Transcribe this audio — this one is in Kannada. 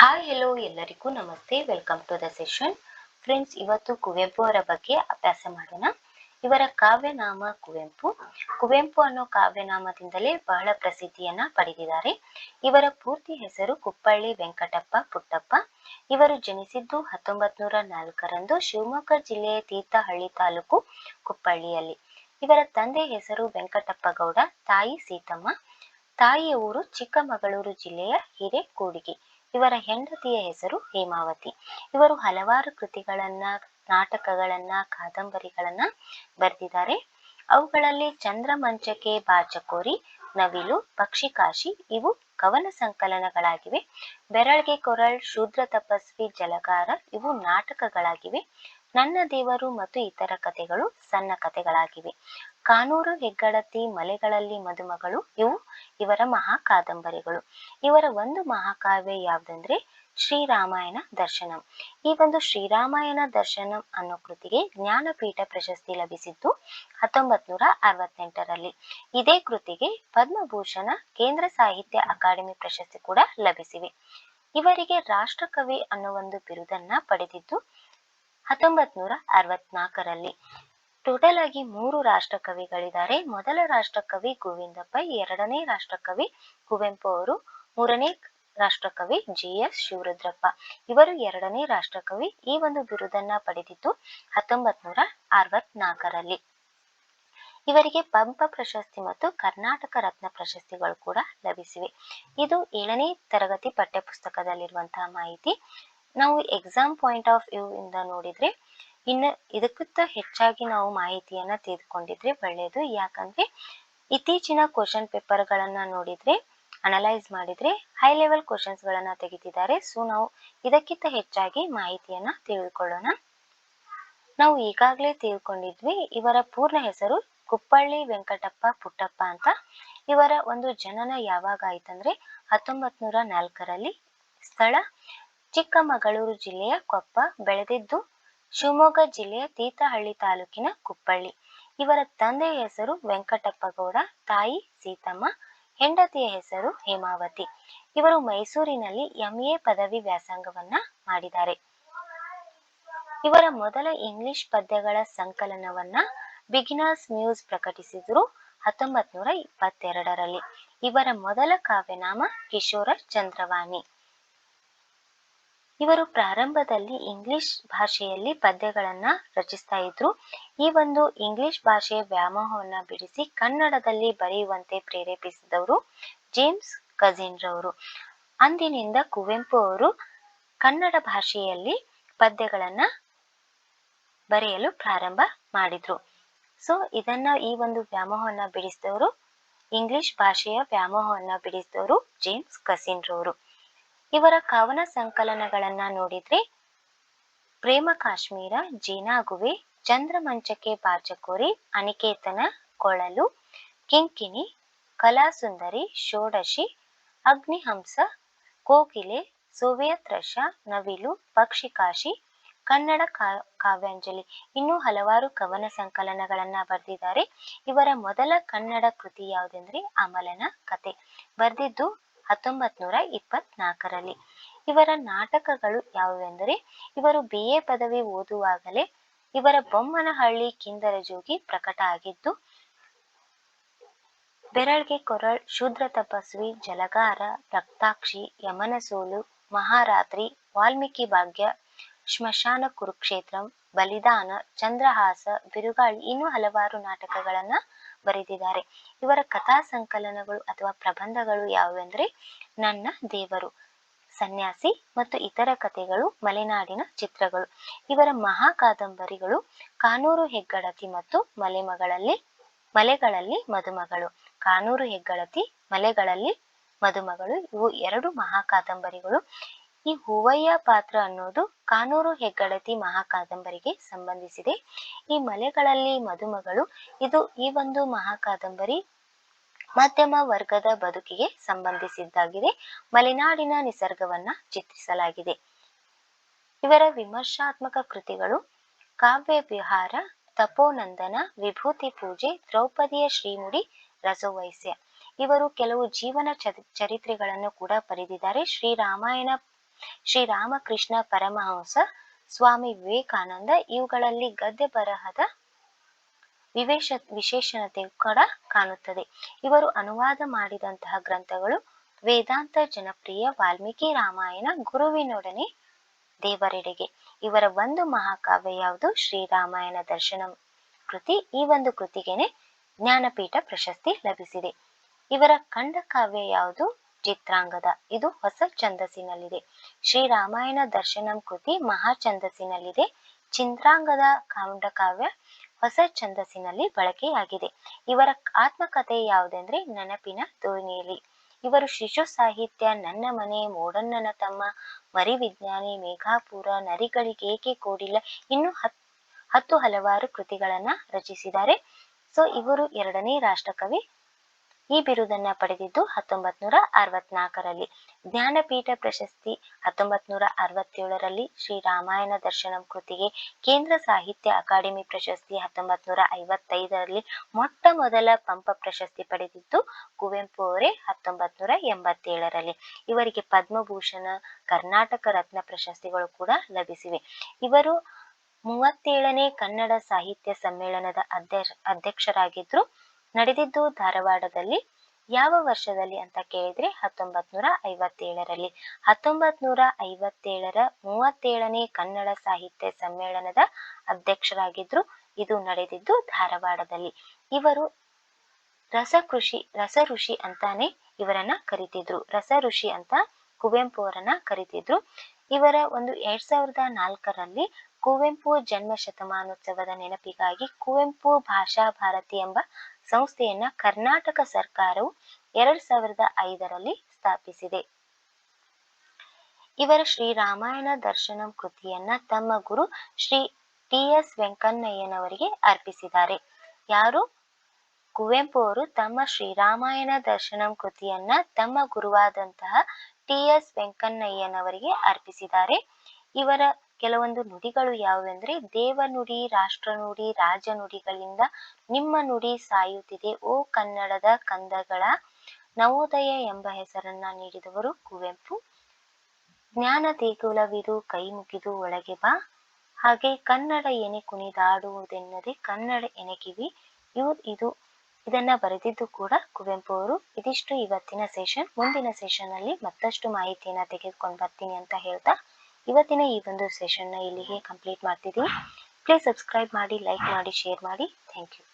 ಹಾಯ್ ಹೆಲೋ ಎಲ್ಲರಿಗೂ ನಮಸ್ತೆ. Welcome to the session friends ಇವತ್ತು ಕುವೆಂಪು ಅವರ ಬಗ್ಗೆ ಅಭ್ಯಾಸ ಮಾಡೋಣ. ಇವರ ಕಾವ್ಯನಾಮ ಕುವೆಂಪು. ಕುವೆಂಪು ಅನ್ನೋ ಕಾವ್ಯನಾಮದಿಂದಲೇ ಬಹಳ ಪ್ರಸಿದ್ಧಿಯನ್ನ ಪಡೆದಿದ್ದಾರೆ. ಇವರ ಪೂರ್ತಿ ಹೆಸರು ಕುಪ್ಪಳ್ಳಿ ವೆಂಕಟಪ್ಪ ಪುಟ್ಟಪ್ಪ. ಇವರು ಜನಿಸಿದ್ದು ಹತ್ತೊಂಬತ್ ನೂರ ನಾಲ್ಕರಂದು ಶಿವಮೊಗ್ಗ ಜಿಲ್ಲೆಯ ತೀರ್ಥಹಳ್ಳಿ ತಾಲೂಕು ಕುಪ್ಪಳ್ಳಿಯಲ್ಲಿ. ಇವರ ತಂದೆ ಹೆಸರು ವೆಂಕಟಪ್ಪ ಗೌಡ, ತಾಯಿ ಸೀತಮ್ಮ. ತಾಯಿಯ ಊರು ಚಿಕ್ಕಮಗಳೂರು ಜಿಲ್ಲೆಯ ಹಿರೇಕೂಡಿಗೆ. ಇವರ ಹೆಂಡತಿಯ ಹೆಸರು ಹೇಮಾವತಿ. ಇವರು ಹಲವಾರು ಕೃತಿಗಳನ್ನ, ನಾಟಕಗಳನ್ನ, ಕಾದಂಬರಿಗಳನ್ನ ಬರೆದಿದ್ದಾರೆ. ಅವುಗಳಲ್ಲಿ ಚಂದ್ರಮಂಚಕೆ ಬಾಚಕೋರಿ, ನವಿಲು, ಪಕ್ಷಿಕಾಶಿ ಇವು ಕವನ ಸಂಕಲನಗಳಾಗಿವೆ. ಬೆರಳ್ಗೆ ಕೊರಳ್, ಶೂದ್ರ ತಪಸ್ವಿ, ಜಲಗಾರ ಇವು ನಾಟಕಗಳಾಗಿವೆ. ನನ್ನ ದೇವರು ಮತ್ತು ಇತರ ಕಥೆಗಳು ಸಣ್ಣ ಕಥೆಗಳಾಗಿವೆ. ಕಾನೂರು, ಹೆಗ್ಗಡತಿ, ಮಲೆಗಳಲ್ಲಿ ಮದುಮಗಳು, ಇವು ಇವರ ಮಹಾ ಕಾದಂಬರಿಗಳು. ಇವರ ಒಂದು ಮಹಾಕಾವ್ಯ ಯಾವುದಂದ್ರೆ ಶ್ರೀರಾಮಾಯಣ ದರ್ಶನಂ. ಈ ಒಂದು ಶ್ರೀರಾಮಾಯಣ ದರ್ಶನಂ ಅನ್ನೋ ಕೃತಿಗೆ ಜ್ಞಾನಪೀಠ ಪ್ರಶಸ್ತಿ ಲಭಿಸಿದ್ದು ಹತ್ತೊಂಬತ್ ನೂರ ಅರವತ್ತೆಂಟರಲ್ಲಿ ಇದೇ ಕೃತಿಗೆ ಪದ್ಮಭೂಷಣ ಕೇಂದ್ರ ಸಾಹಿತ್ಯ ಅಕಾಡೆಮಿ ಪ್ರಶಸ್ತಿ ಕೂಡ ಲಭಿಸಿವೆ. ಇವರಿಗೆ ರಾಷ್ಟ್ರಕವಿ ಅನ್ನೋ ಒಂದು ಬಿರುದನ್ನ ಪಡೆದಿದ್ದು ಹತ್ತೊಂಬತ್ ನೂರ ಅರವತ್ನಾಲ್ಕರಲ್ಲಿ ಟೋಟಲ್ ಆಗಿ ಮೂರು ರಾಷ್ಟ್ರಕವಿಗಳಿದ್ದಾರೆ. ಮೊದಲ ರಾಷ್ಟ್ರಕವಿ ಗೋವಿಂದಪ್ಪ, ಎರಡನೇ ರಾಷ್ಟ್ರಕವಿ ಕುವೆಂಪು ಅವರು ಮೂರನೇ ರಾಷ್ಟ್ರಕವಿ ಜಿ ಎಸ್ ಶಿವರುದ್ರಪ್ಪ. ಇವರು ಎರಡನೇ ರಾಷ್ಟ್ರಕವಿ ಈ ಒಂದು ಬಿರುದನ್ನ ಪಡೆದಿದ್ದು ಹತ್ತೊಂಬತ್ ನೂರ ಅರವತ್ನಾಲ್ಕರಲ್ಲಿ. ಇವರಿಗೆ ಪಂಪ ಪ್ರಶಸ್ತಿ ಮತ್ತು ಕರ್ನಾಟಕ ರತ್ನ ಪ್ರಶಸ್ತಿಗಳು ಕೂಡ ಲಭಿಸಿವೆ. ಇದು ಏಳನೇ ತರಗತಿ ಪಠ್ಯಪುಸ್ತಕದಲ್ಲಿರುವಂತಹ ಮಾಹಿತಿ. ನಾವು ಎಕ್ಸಾಮ್ ಪಾಯಿಂಟ್ ಆಫ್ ವ್ಯೂ ಇಂದ ನೋಡಿದ್ರೆ ಇನ್ನು ಇದಕ್ಕಿಂತ ಹೆಚ್ಚಾಗಿ ನಾವು ಮಾಹಿತಿಯನ್ನ ತೆಗೆದುಕೊಂಡಿದ್ರೆ ಒಳ್ಳೆಯದು ಯಾಕಂದ್ರೆ ಇತ್ತೀಚಿನ ಕ್ವಶನ್ ಪೇಪರ್ ಗಳನ್ನ ನೋಡಿದ್ರೆ ಅನಲೈಸ್ ಮಾಡಿದ್ರೆ ಹೈ ಲೆವೆಲ್ ಕ್ವಶನ್ಸ್ ಗಳನ್ನ ತೆಗೆದಿದ್ದಾರೆ. ಸೊ ನಾವು ಇದಕ್ಕಿಂತ ಹೆಚ್ಚಾಗಿ ಮಾಹಿತಿಯನ್ನ ತಿಳಿದುಕೊಳ್ಳೋಣ ನಾವು ಈಗಾಗಲೇ ತಿಳ್ಕೊಂಡಿದ್ವಿ, ಇವರ ಪೂರ್ಣ ಹೆಸರು ಕುಪ್ಪಳ್ಳಿ ವೆಂಕಟಪ್ಪ ಪುಟ್ಟಪ್ಪ ಅಂತ. ಇವರ ಒಂದು ಜನನ ಯಾವಾಗ ಆಯ್ತಂದ್ರೆ ಹತ್ತೊಂಬತ್ ನೂರ ನಾಲ್ಕರಲ್ಲಿ. ಸ್ಥಳ ಚಿಕ್ಕಮಗಳೂರು ಜಿಲ್ಲೆಯ ಕೊಪ್ಪ, ಬೆಳೆದಿದ್ದು ಶಿವಮೊಗ್ಗ ಜಿಲ್ಲೆಯ ತೀರ್ಥಹಳ್ಳಿ ತಾಲೂಕಿನ ಕುಪ್ಪಳ್ಳಿ. ಇವರ ತಂದೆಯ ಹೆಸರು ವೆಂಕಟಪ್ಪ ಗೌಡ ತಾಯಿ ಸೀತಮ್ಮ, ಹೆಂಡತಿಯ ಹೆಸರು ಹೇಮಾವತಿ. ಇವರು ಮೈಸೂರಿನಲ್ಲಿ ಎಂಎ ಪದವಿ ವ್ಯಾಸಂಗವನ್ನ ಮಾಡಿದ್ದಾರೆ. ಇವರ ಮೊದಲ ಇಂಗ್ಲಿಷ್ ಪದ್ಯಗಳ ಸಂಕಲನವನ್ನ ಬಿಗಿನರ್ಸ್ ನ್ಯೂಸ್ ಪ್ರಕಟಿಸಿದರು ಹತ್ತೊಂಬತ್ ನೂರ ಇಪ್ಪತ್ತೆರಡರಲ್ಲಿ. ಇವರ ಮೊದಲ ಕಾವ್ಯನಾಮ ಕಿಶೋರ ಚಂದ್ರವಾಣಿ. ಇವರು ಪ್ರಾರಂಭದಲ್ಲಿ ಇಂಗ್ಲಿಷ್ ಭಾಷೆಯಲ್ಲಿ ಪದ್ಯಗಳನ್ನ ರಚಿಸ್ತಾ ಇದ್ರು. ಈ ಒಂದು ಇಂಗ್ಲಿಷ್ ಭಾಷೆಯ ವ್ಯಾಮೋಹವನ್ನ ಬಿಡಿಸಿ ಕನ್ನಡದಲ್ಲಿ ಬರೆಯುವಂತೆ ಪ್ರೇರೇಪಿಸಿದವರು ಜೇಮ್ಸ್ ಕಜಿನ್ ರವರು ಅಂದಿನಿಂದ ಕುವೆಂಪು ಅವರು ಕನ್ನಡ ಭಾಷೆಯಲ್ಲಿ ಪದ್ಯಗಳನ್ನ ಬರೆಯಲು ಪ್ರಾರಂಭ ಮಾಡಿದ್ರು. ಸೊ, ಇದನ್ನ ಈ ಒಂದು ವ್ಯಾಮೋಹವನ್ನ ಬಿಡಿಸಿದವರು ಇಂಗ್ಲಿಷ್ ಭಾಷೆಯ ವ್ಯಾಮೋಹವನ್ನ ಬಿಡಿಸಿದವರು ಜೇಮ್ಸ್ ಕಸಿನ್ ರವರು ಇವರ ಕವನ ಸಂಕಲನಗಳನ್ನ ನೋಡಿದ್ರೆ ಪ್ರೇಮ ಕಾಶ್ಮೀರ ಜೀನಾಗುವೆ ಚಂದ್ರಮಂಚಕ್ಕೆ ಬಾಚಕೋರಿ ಅನಿಕೇತನ, ಕೊಳಲು, ಕಿಂಕಿಣಿ, ಕಲಾಸುಂದರಿ, ಷೋಡಶಿ, ಅಗ್ನಿಹಂಸ, ಕೋಕಿಲೆ ಸೋವಿಯತ್ ರಶ ನವಿಲು, ಪಕ್ಷಿಕಾಶಿ, ಕನ್ನಡ ಕಾವ್ಯಾಂಜಲಿ. ಇನ್ನೂ ಹಲವಾರು ಕವನ ಸಂಕಲನಗಳನ್ನ ಬರೆದಿದ್ದಾರೆ. ಇವರ ಮೊದಲ ಕನ್ನಡ ಕೃತಿ ಯಾವುದೆಂದ್ರೆ ಅಮಲನ ಕತೆ. ಬರೆದಿದ್ದು ಹತ್ತೊಂಬತ್ ನೂರ ಇಪ್ಪತ್ನಾಲ್ಕರಲ್ಲಿ ಇವರ ನಾಟಕಗಳು ಯಾವುವೆಂದರೆ, ಇವರು ಬಿ ಎ ಪದವಿ ಓದುವಾಗಲೇ ಇವರ ಬೊಮ್ಮನಹಳ್ಳಿ ಕಿಂದರ ಜೋಗಿ ಪ್ರಕಟ ಆಗಿದ್ದು, ಬೆರಳ್ಗೆ ಕೊರಳ್, ಶೂದ್ರ ತಪಸ್ವಿ, ಜಲಗಾರ, ರಕ್ತಾಕ್ಷಿ ಯಮನ ಸೋಲು ಮಹಾರಾತ್ರಿ, ವಾಲ್ಮೀಕಿ ಭಾಗ್ಯ, ಶ್ಮಶಾನ ಕುರುಕ್ಷೇತ್ರಂ, ಬಲಿದಾನ, ಚಂದ್ರಹಾಸ, ಬಿರುಗಾಳಿ ಇನ್ನೂ ಹಲವಾರು ನಾಟಕಗಳನ್ನ ಬರೆದಿದ್ದಾರೆ. ಇವರ ಕಥಾ ಸಂಕಲನಗಳು ಅಥವಾ ಪ್ರಬಂಧಗಳು ಯಾವುವೆಂದರೆ ನನ್ನ ದೇವರು, ಸನ್ಯಾಸಿ ಮತ್ತು ಇತರ ಕಥೆಗಳು ಮಲೆನಾಡಿನ ಚಿತ್ರಗಳು. ಇವರ ಮಹಾ ಕಾದಂಬರಿಗಳು ಕಾನೂರು ಹೆಗ್ಗಡತಿ ಮತ್ತು ಮಲೆಮಗಳಲ್ಲಿ, ಮಲೆಗಳಲ್ಲಿ ಮದುಮಗಳು. ಕಾನೂರು ಹೆಗ್ಗಡತಿ, ಮಲೆಗಳಲ್ಲಿ ಮದುಮಗಳು. ಇವು ಎರಡು ಮಹಾ ಕಾದಂಬರಿಗಳು. ಈ ಹೂವಯ್ಯ ಪಾತ್ರ ಅನ್ನೋದು ಕಾನೂರು ಹೆಗ್ಗಳತಿ ಮಹಾಕಾದಂಬರಿಗೆ ಸಂಬಂಧಿಸಿದೆ. ಈ ಮಲೆಗಳಲ್ಲಿ ಮದುಮಗಳು, ಇದು ಈ ಒಂದು ಮಹಾ ಕಾದಂಬರಿ ಮಧ್ಯಮ ವರ್ಗದ ಬದುಕಿಗೆ ಸಂಬಂಧಿಸಿದ್ದಾಗಿದೆ. ಮಲೆನಾಡಿನ ನಿಸರ್ಗವನ್ನ ಚಿತ್ರಿಸಲಾಗಿದೆ. ಇವರ ವಿಮರ್ಶಾತ್ಮಕ ಕೃತಿಗಳು ಕಾವ್ಯ ವಿಹಾರ, ತಪೋನಂದನ, ವಿಭೂತಿ ಪೂಜೆ, ದ್ರೌಪದಿಯ ಶ್ರೀಮುಡಿ, ರಸವೈಸ್ಯ. ಇವರು ಕೆಲವು ಜೀವನ ಚರಿತ್ರೆಗಳನ್ನು ಕೂಡ ಬರೆದಿದ್ದಾರೆ. ಶ್ರೀರಾಮಾಯಣ ಶ್ರೀರಾಮಕೃಷ್ಣ ಪರಮಹಂಸ, ಸ್ವಾಮಿ ವಿವೇಕಾನಂದ ಇವುಗಳಲ್ಲಿ ಗದ್ಯ ಬರಹದ ವಿವೇಶ ವಿಶೇಷಣತೆ ಕೂಡ ಕಾಣುತ್ತದೆ. ಇವರು ಅನುವಾದ ಮಾಡಿದಂತಹ ಗ್ರಂಥಗಳು ವೇದಾಂತ ಜನಪ್ರಿಯ ವಾಲ್ಮೀಕಿ ರಾಮಾಯಣ ಗುರುವಿನೊಡನೆ ದೇವರೆಡೆಗೆ. ಇವರ ಒಂದು ಮಹಾಕಾವ್ಯ ಯಾವುದು? ಶ್ರೀರಾಮಾಯಣ ದರ್ಶನ ಕೃತಿ. ಈ ಒಂದು ಕೃತಿಗೆನೆ ಜ್ಞಾನಪೀಠ ಪ್ರಶಸ್ತಿ ಲಭಿಸಿದೆ. ಇವರ ಖಂಡ ಕಾವ್ಯ ಯಾವುದು? ಚಿತ್ರಾಂಗದ. ಇದು ಹೊಸ ಛಂದಸ್ಸಿನಲ್ಲಿದೆ. ಶ್ರೀರಾಮಾಯಣ ದರ್ಶನಂ ಕೃತಿ ಮಹಾ ಛಂದಸ್ಸಿನಲ್ಲಿದೆ. ಚಿತ್ರಾಂಗದ ಖಂಡಕಾವ್ಯ ಹೊಸ ಛಂದಸ್ಸಿನಲ್ಲಿ ಬಳಕೆಯಾಗಿದೆ. ಇವರ ಆತ್ಮಕಥೆ ಯಾವುದೆಂದ್ರೆ ನೆನಪಿನ ದೋಣಿಯಲ್ಲಿ. ಇವರು ಶಿಶು ಸಾಹಿತ್ಯ, ನನ್ನ ಮನೆ, ಮೋಡಣ್ಣನ ತಮ್ಮ, ಮರಿ ವಿಜ್ಞಾನಿ, ಮೇಘಾಪುರ ನರಿಗಳಿಗೇಕೆ ಕೋಡಿಲ್ಲ? ಇನ್ನು ಹತ್, ಹತ್ತು ಹಲವಾರು ಕೃತಿಗಳನ್ನ ರಚಿಸಿದ್ದಾರೆ. ಸೊ, ಇವರು ಎರಡನೇ ರಾಷ್ಟ್ರಕವಿ ಈ ಬಿರುದನ್ನ ಪಡೆದಿದ್ದು ಹತ್ತೊಂಬತ್ ನೂರ ಅರವತ್ನಾಲ್ಕರಲ್ಲಿ. ಜ್ಞಾನಪೀಠ ಪ್ರಶಸ್ತಿ ಹತ್ತೊಂಬತ್ ನೂರ ಅರವತ್ತೇಳರಲ್ಲಿ ಶ್ರೀ ರಾಮಾಯಣ ದರ್ಶನಂ ಕೃತಿಗೆ ಕೇಂದ್ರ ಸಾಹಿತ್ಯ ಅಕಾಡೆಮಿ ಪ್ರಶಸ್ತಿ ಹತ್ತೊಂಬತ್ ನೂರ ಐವತ್ತೈದರಲ್ಲಿ ಮೊಟ್ಟ ಮೊದಲ ಪಂಪ ಪ್ರಶಸ್ತಿ ಪಡೆದಿದ್ದು ಕುವೆಂಪು ಅವರೇ ಹತ್ತೊಂಬತ್ ನೂರ ಎಂಬತ್ತೇಳರಲ್ಲಿ. ಇವರಿಗೆ ಪದ್ಮಭೂಷಣ, ಕರ್ನಾಟಕ ರತ್ನ ಪ್ರಶಸ್ತಿಗಳು ಕೂಡ ಲಭಿಸಿವೆ. ಇವರು ಮೂವತ್ತೇಳನೇ ಕನ್ನಡ ಸಾಹಿತ್ಯ ಸಮ್ಮೇಳನದ ಅಧ್ಯ ಅಧ್ಯಕ್ಷರಾಗಿದ್ರು. ನಡೆದಿದ್ದು ಧಾರವಾಡದಲ್ಲಿ ಯಾವ ವರ್ಷದಲ್ಲಿ ಅಂತ ಕೇಳಿದ್ರೆ ಹತ್ತೊಂಬತ್ ನೂರ ಐವತ್ತೇಳರಲ್ಲಿ. ಹತ್ತೊಂಬತ್ ನೂರ ಐವತ್ತೇಳರ ಮೂವತ್ತೇಳನೇ ಕನ್ನಡ ಸಾಹಿತ್ಯ ಸಮ್ಮೇಳನದ ಅಧ್ಯಕ್ಷರಾಗಿದ್ರು. ಇದು ನಡೆದಿದ್ದು ಧಾರವಾಡದಲ್ಲಿ. ಇವರು ರಸಕೃಷಿ ರಸ ಋಷಿ ಅಂತಾನೆ ಇವರನ್ನ ಕರಿತಿದ್ರು. ರಸ ಋಷಿ ಅಂತ ಕುವೆಂಪು ಅವರನ್ನ ಕರಿತಿದ್ರು. ಇವರ ಒಂದು ಎರಡ್ ಸಾವಿರದ ನಾಲ್ಕರಲ್ಲಿ ಕುವೆಂಪು ಜನ್ಮ ಶತಮಾನೋತ್ಸವದ ನೆನಪಿಗಾಗಿ ಕುವೆಂಪು ಭಾಷಾ ಭಾರತಿ ಎಂಬ ಸಂಸ್ಥೆಯನ್ನ ಕರ್ನಾಟಕ ಸರ್ಕಾರವು ಎರಡ್ ಸಾವಿರದ ಐದರಲ್ಲಿ ಸ್ಥಾಪಿಸಿದೆ. ಇವರ ಶ್ರೀ ರಾಮಾಯಣ ದರ್ಶನಂ ಕೃತಿಯನ್ನ ತಮ್ಮ ಗುರು ಶ್ರೀ ಟಿ ಎಸ್ ವೆಂಕಣ್ಣಯ್ಯನವರಿಗೆ ಅರ್ಪಿಸಿದ್ದಾರೆ. ಯಾರು? ಕುವೆಂಪು ಅವರು ತಮ್ಮ ಶ್ರೀರಾಮಾಯಣ ದರ್ಶನಂ ಕೃತಿಯನ್ನ ತಮ್ಮ ಗುರುವಾದಂತಹ ಟಿ ಎಸ್ ವೆಂಕಣ್ಣಯ್ಯನವರಿಗೆ ಅರ್ಪಿಸಿದ್ದಾರೆ. ಇವರ ಕೆಲವೊಂದು ನುಡಿಗಳು ಯಾವುವೆಂದರೆ ದೇವ ನುಡಿ, ರಾಷ್ಟ್ರ ನುಡಿ, ರಾಜ ನುಡಿಗಳಿಂದ ನಿಮ್ಮ ನುಡಿ ಸಾಯುತ್ತಿದೆ. ಓ ಕನ್ನಡದ ಕಂದಗಳ, ನವೋದಯ ಎಂಬ ಹೆಸರನ್ನ ನೀಡಿದವರು ಕುವೆಂಪು. ಜ್ಞಾನ ದೇಗುಲವಿದು, ಕೈ ಮುಗಿದು ಒಳಗೆ ಬಾ. ಹಾಗೆ ಕನ್ನಡ ಎನೆ ಕುಣಿದಾಡುವುದೆನ್ನದೆ ಕನ್ನಡ ಎನೆಕಿವಿ ಇವು ಇದು, ಇದನ್ನ ಬರೆದಿದ್ದು ಕೂಡ ಕುವೆಂಪು ಅವರು. ಇದಿಷ್ಟು ಇವತ್ತಿನ ಸೆಷನ್ ಮುಂದಿನ ಸೆಷನ್ ಅಲ್ಲಿ ಮತ್ತಷ್ಟು ಮಾಹಿತಿಯನ್ನ ತೆಗೆದುಕೊಂಡು ಬರ್ತೀನಿ ಅಂತ ಹೇಳ್ತಾ ಇವತ್ತಿನ ಈ ಒಂದು ಸೆಷನ್ನ ಇಲ್ಲಿಗೆ ಕಂಪ್ಲೀಟ್ ಮಾಡ್ತಿದ್ದೀನಿ. ಪ್ಲೀಸ್ ಸಬ್ಸ್ಕ್ರೈಬ್ ಮಾಡಿ ಲೈಕ್ ಮಾಡಿ ಶೇರ್ ಮಾಡಿ. Thank you